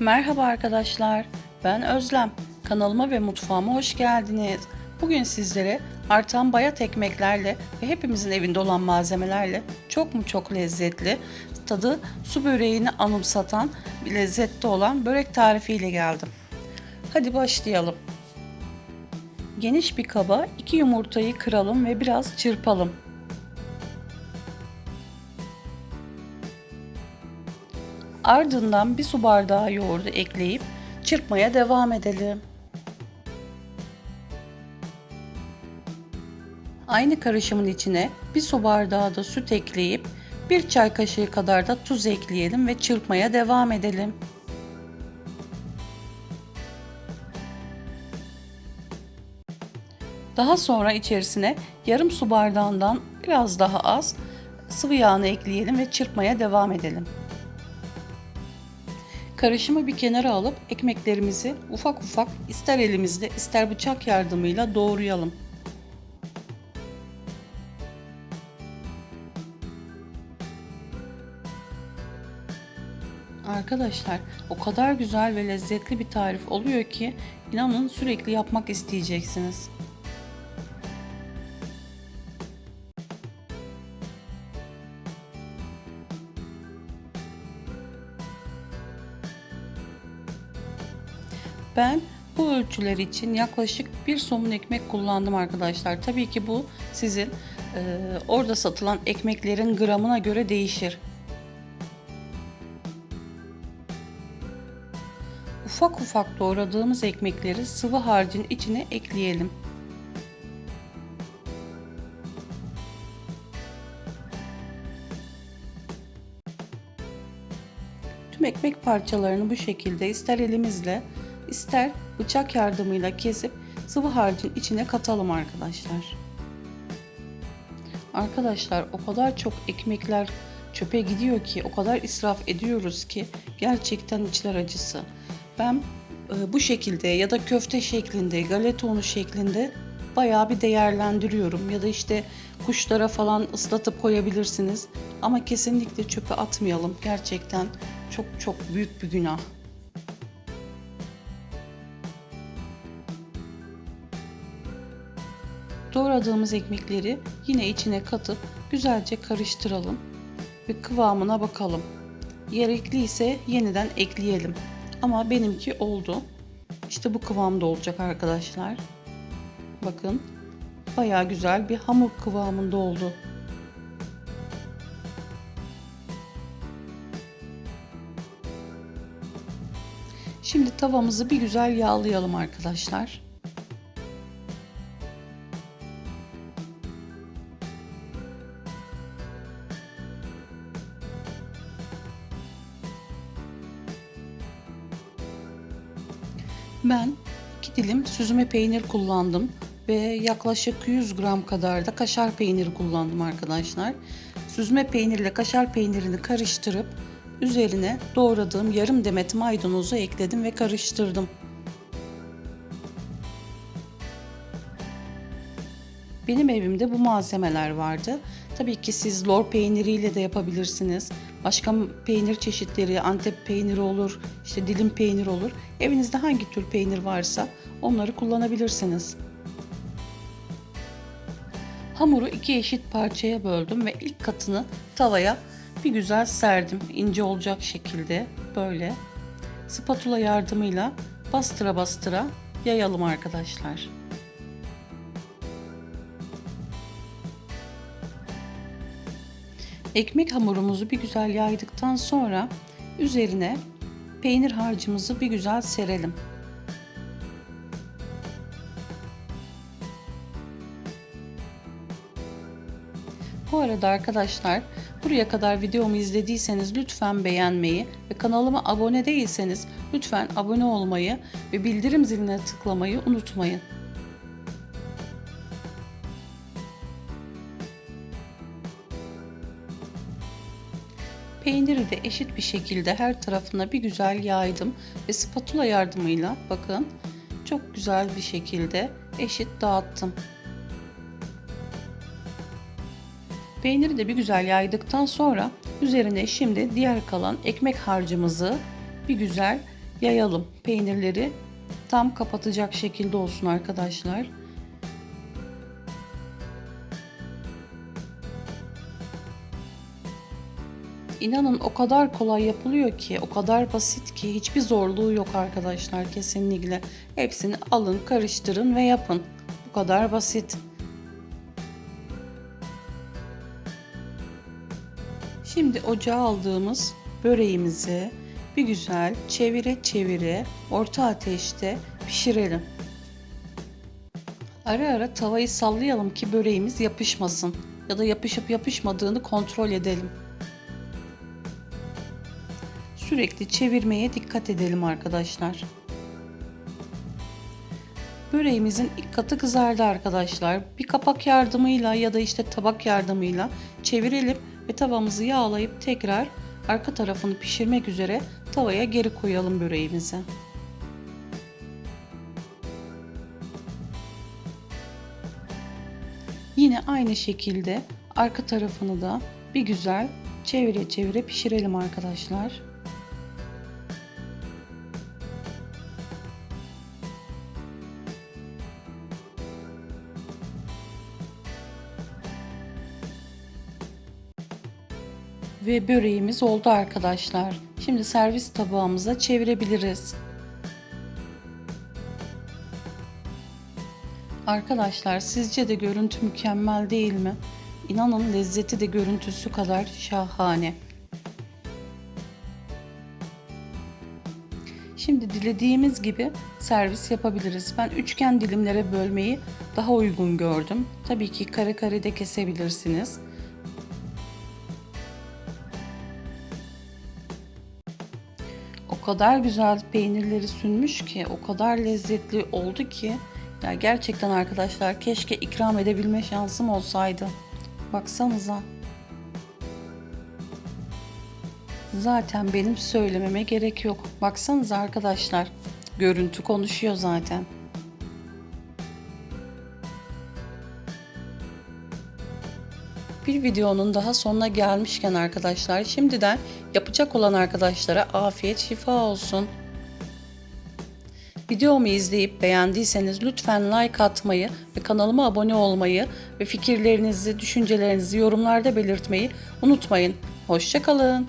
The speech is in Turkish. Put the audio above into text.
Merhaba arkadaşlar, ben Özlem. Kanalıma ve mutfağıma hoş geldiniz. Bugün sizlere artan bayat ekmeklerle ve hepimizin evinde olan malzemelerle çok mu çok lezzetli, tadı su böreğini anımsatan bir lezzette olan börek tarifiyle geldim. Hadi başlayalım. Geniş bir kaba iki yumurtayı kıralım ve biraz çırpalım. Ardından bir su bardağı yoğurdu ekleyip çırpmaya devam edelim. Aynı karışımın içine bir su bardağı da süt ekleyip bir çay kaşığı kadar da tuz ekleyelim ve çırpmaya devam edelim. Daha sonra içerisine yarım su bardağından biraz daha az sıvı yağını ekleyelim ve çırpmaya devam edelim. Karışımı bir kenara alıp ekmeklerimizi ufak ufak ister elimizde ister bıçak yardımıyla doğrayalım. Arkadaşlar o kadar güzel ve lezzetli bir tarif oluyor ki inanın sürekli yapmak isteyeceksiniz. Ben bu ölçüler için yaklaşık bir somun ekmek kullandım arkadaşlar. Tabii ki bu sizin e, orada satılan ekmeklerin gramına göre değişir. Ufak ufak doğradığımız ekmekleri sıvı harcın içine ekleyelim. Tüm ekmek parçalarını bu şekilde ister elimizle ister bıçak yardımıyla kesip sıvı harcın içine katalım arkadaşlar. Arkadaşlar o kadar çok ekmekler çöpe gidiyor ki o kadar israf ediyoruz ki gerçekten içler acısı. Ben e, bu şekilde ya da köfte şeklinde, galeta unu şeklinde bayağı bir değerlendiriyorum. Ya da işte kuşlara falan ıslatıp koyabilirsiniz. Ama kesinlikle çöpe atmayalım. Gerçekten çok çok büyük bir günah. Doğradığımız ekmekleri yine içine katıp güzelce karıştıralım ve kıvamına bakalım. Gerekli ise yeniden ekleyelim. Ama benimki oldu. İşte bu kıvamda olacak arkadaşlar. Bakın baya güzel bir hamur kıvamında oldu. Şimdi tavamızı bir güzel yağlayalım arkadaşlar. Ben 2 dilim süzme peynir kullandım ve yaklaşık 100 gram kadar da kaşar peyniri kullandım arkadaşlar. Süzme peynirle kaşar peynirini karıştırıp üzerine doğradığım yarım demet maydanozu ekledim ve karıştırdım. Benim evimde bu malzemeler vardı. Tabii ki siz lor peyniriyle de yapabilirsiniz. Başka peynir çeşitleri, antep peyniri olur, işte dilim peynir olur. Evinizde hangi tür peynir varsa onları kullanabilirsiniz. Hamuru iki eşit parçaya böldüm ve ilk katını tavaya bir güzel serdim. ince olacak şekilde böyle. Spatula yardımıyla bastıra bastıra yayalım arkadaşlar. Ekmek hamurumuzu bir güzel yaydıktan sonra üzerine peynir harcımızı bir güzel serelim. Bu arada arkadaşlar buraya kadar videomu izlediyseniz lütfen beğenmeyi ve kanalıma abone değilseniz lütfen abone olmayı ve bildirim ziline tıklamayı unutmayın. Peyniri de eşit bir şekilde her tarafına bir güzel yaydım ve spatula yardımıyla bakın çok güzel bir şekilde eşit dağıttım. Peyniri de bir güzel yaydıktan sonra üzerine şimdi diğer kalan ekmek harcımızı bir güzel yayalım. Peynirleri tam kapatacak şekilde olsun arkadaşlar. İnanın o kadar kolay yapılıyor ki, o kadar basit ki hiçbir zorluğu yok arkadaşlar kesinlikle. Hepsini alın, karıştırın ve yapın. Bu kadar basit. Şimdi ocağa aldığımız böreğimizi bir güzel çevire çevire orta ateşte pişirelim. Ara ara tavayı sallayalım ki böreğimiz yapışmasın ya da yapışıp yapışmadığını kontrol edelim. Sürekli çevirmeye dikkat edelim arkadaşlar. Böreğimizin ilk katı kızardı arkadaşlar. Bir kapak yardımıyla ya da işte tabak yardımıyla çevirelim ve tavamızı yağlayıp tekrar arka tarafını pişirmek üzere tavaya geri koyalım böreğimizi. Yine aynı şekilde arka tarafını da bir güzel çevire çevire pişirelim arkadaşlar. Ve böreğimiz oldu arkadaşlar. Şimdi servis tabağımıza çevirebiliriz. Arkadaşlar sizce de görüntü mükemmel değil mi? İnanın lezzeti de görüntüsü kadar şahane. Şimdi dilediğimiz gibi servis yapabiliriz. Ben üçgen dilimlere bölmeyi daha uygun gördüm. Tabii ki kare kare de kesebilirsiniz. O kadar güzel peynirleri sünmüş ki, o kadar lezzetli oldu ki ya gerçekten arkadaşlar keşke ikram edebilme şansım olsaydı. Baksanıza. Zaten benim söylememe gerek yok. Baksanıza arkadaşlar. Görüntü konuşuyor zaten. Bir videonun daha sonuna gelmişken arkadaşlar şimdiden yapacak olan arkadaşlara afiyet şifa olsun. Videomu izleyip beğendiyseniz lütfen like atmayı ve kanalıma abone olmayı ve fikirlerinizi, düşüncelerinizi yorumlarda belirtmeyi unutmayın. Hoşçakalın.